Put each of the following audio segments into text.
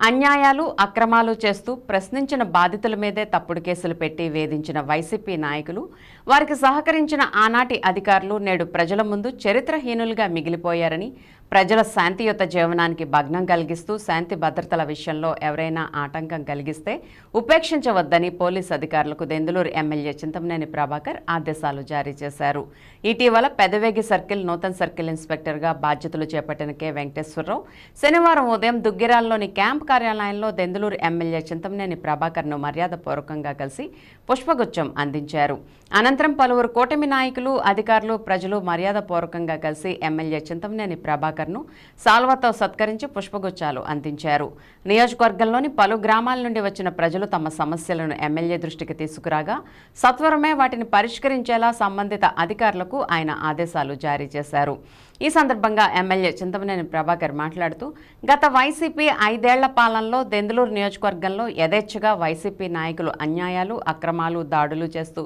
అన్యాయాలు అక్రమాలు చేస్తూ ప్రశ్నించిన బాధితుల మీదే తప్పుడు కేసులు పెట్టి వేధించిన వైసీపీ నాయకులు వారికి సహకరించిన ఆనాటి అధికారులు నేడు ప్రజల ముందు చరిత్రహీనులుగా మిగిలిపోయారని ప్రజల శాంతియుత జీవనానికి భగ్నం కలిగిస్తూ శాంతి భద్రతల విషయంలో ఎవరైనా ఆటంకం కలిగిస్తే ఉపేక్షించవద్దని పోలీస్ అధికారులకు దెందులూరు ఎమ్మెల్యే చింతమనేని ప్రభాకర్ ఆదేశాలు జారీ చేశారు. ఇటీవల పెదవేగి సర్కిల్ నూతన్ సర్కిల్ ఇన్స్పెక్టర్గా బాధ్యతలు చేపట్టిన కె. వెంకటేశ్వరరావు శనివారం ఉదయం దుగ్గిరాల్లోని క్యాంప్ కార్యాలయంలో దెందులూరు ఎమ్మెల్యే చింతమనేని ప్రభాకర్ను మర్యాదపూర్వకంగా కలిసి పుష్పగుచ్చం అందించారు. అనంతరం పలువురు కూటమి నాయకులు అధికారులు ప్రజలు మర్యాదపూర్వకంగా కలిసి ఎమ్మెల్యే చింతమనేని ప్రభాకర్ను సాల్వాతో సత్కరించి పుష్పగుచ్చాలు అందించారు. నియోజకవర్గంలోని పలు గ్రామాల నుండి వచ్చిన ప్రజలు తమ సమస్యలను ఎమ్మెల్యే దృష్టికి తీసుకురాగా సత్వరమే వాటిని పరిష్కరించేలా సంబంధిత అధికారులకు ఆయన ఆదేశాలు జారీ చేశారు. ఈ సందర్భంగా ఎమ్మెల్యే చింతమనేని ప్రభాకర్ మాట్లాడుతూ గత వైసీపీ ఐదేళ్ళ పాలనలో దెందులూరు నియోజకవర్గంలో యథేచ్ఛగా వైసీపీ నాయకులు అన్యాయాలు అక్రమాలు దాడులు చేస్తూ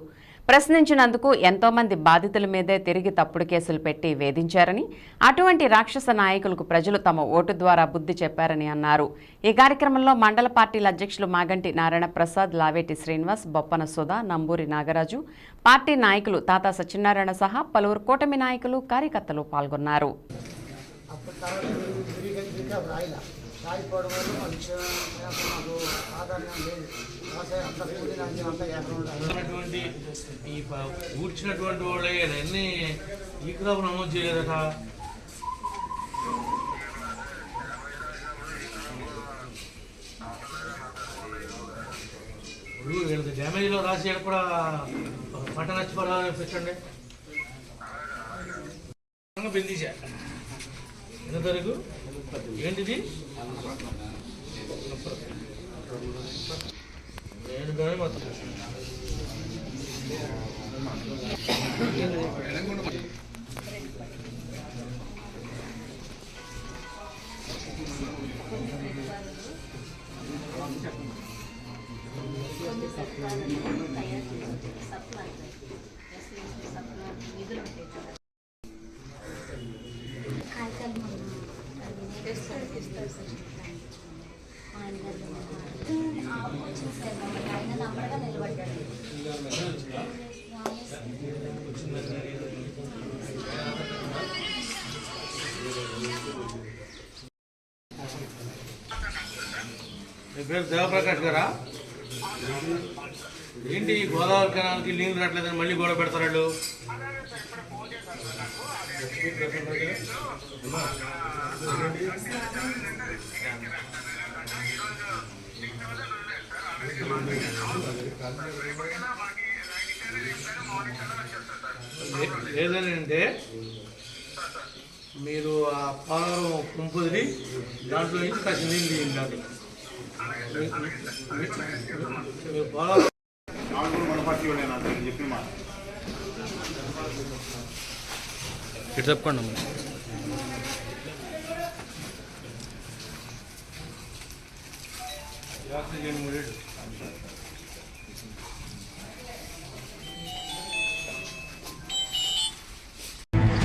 ప్రశ్నించినందుకు ఎంతోమంది బాధితుల మీదే తిరిగి తప్పుడు కేసులు పెట్టి వేధించారని అటువంటి రాక్షస నాయకులకు ప్రజలు తమ ఓటు ద్వారా బుద్ధి చెప్పారని అన్నారు. ఈ కార్యక్రమంలో మండల పార్టీల అధ్యక్షులు మాగంటి నారాయణ ప్రసాద్ లావేటి శ్రీనివాస్ బొప్పన సుధా నంబూరి నాగరాజు పార్టీ నాయకులు తాతా సత్యనారాయణ సహా పలువురు కూటమి నాయకులు కార్యకర్తలు పాల్గొన్నారు. రాయిపోవడం వల్ల మనకి మాకు ఆధారం లేదు. వ్యవసాయం అంతా కూలి అంతా ఎక్కడ ఉన్నటువంటి ఈ ఊడ్చినటువంటి వాళ్ళే అన్ని ఈ క్రాప్ నమోదు చేయలేదట? ఇప్పుడు వీళ్ళకి డ్యామేజ్లో రాసి కూడా పంట నచ్చిపోవాలని పెట్టండి. బిందీసా ఎంత ఏంటిది? నేను కానీ మొత్తం కాగితాలు ఆయన నిలబడ్డాడు మీ పేరు దేవప్రకాష్ గారా? ఏంటి గోదావరి కెనాల్కి నీళ్ళు రావట్లేదని మళ్ళీ గోడ పెడతారు వాళ్ళు ఏదని అంటే మీరు ఆ పాలవరం పంపు దాంట్లో నుంచి కాస్త నీళ్ళు తీయండి దాంట్లో మీ- మీ- నాకు నేను చెప్పిన మాట. ఇటు చెప్పండి అమ్మ.